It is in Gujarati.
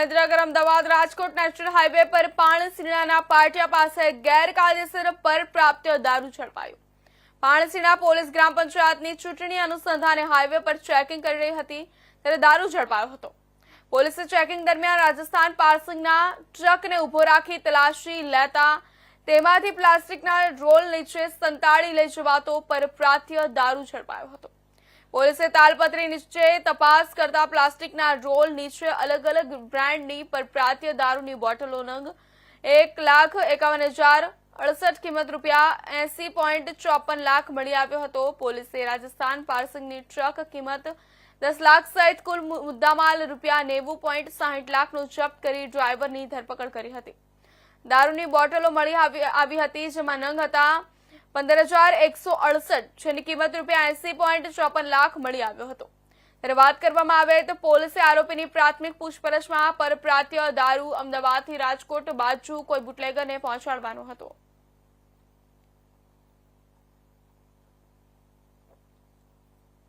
સુરેન્દ્રનગર અમદાવાદ રાજકોટ નેશનલ હાઈવે પર પાણસીણાના પાટિયા પાસે ગેરકાયદેસર પરપ્રાપ્ત દારૂ ઝડપાયો પાણસીણા પોલીસ ગ્રામ પંચાયતની ચૂંટણી અનુસંધાને હાઈવે પર ચેકિંગ કરી રહી હતી, ત્યારે દારૂ ઝડપાયો હતો. પોલીસે ચેકિંગ દરમિયાન રાજસ્થાન પાર્સિંગના ટ્રકને ઊભો રાખી તલાશી લેતા તેમાંથી પ્લાસ્ટિકના રોલ નીચે સંતાડી લઈ જવાતો પરપ્રાત્ય દારૂ ઝડપાયો હતો. પોલીસે તાલપત્રી નીચે તપાસ કરતા પ્લાસ્ટિકના રોલ નીચે અલગ અલગ બ્રાન્ડની પરપ્રાત્ય દારૂની બોટલો નંગ એક લાખ એકાવન હજાર અડસઠ કિંમત રૂપિયા એસી પોઈન્ટ ચોપન લાખ મળી આવ્યો હતો. પોલીસે રાજસ્થાન પાર્સિંગની ટ્રક કિંમત દસ લાખ સહિત કુલ મુદ્દામાલ રૂપિયા નેવું પોઈન્ટ સાહીઠ લાખનો જપ્ત કરી ડ્રાઈવરની ધરપકડ કરી હતી. દારૂની બોટલો મળી આવી હતી, જેમાં નંગ હતા પંદર હજાર એકસો અડસઠ જેની કિંમત રૂપિયા એસી પોઈન્ટ ચોપન લાખ મળી આવ્યો હતો. ત્યારે વાત કરવામાં આવે તો પોલીસે આરોપીની પ્રાથમિક પૂછપરછમાં પરપ્રાત્ય દારૂ અમદાવાદથી રાજકોટ બાજુ કોઈ બુટલેગરને પહોંચાડવાનો હતો.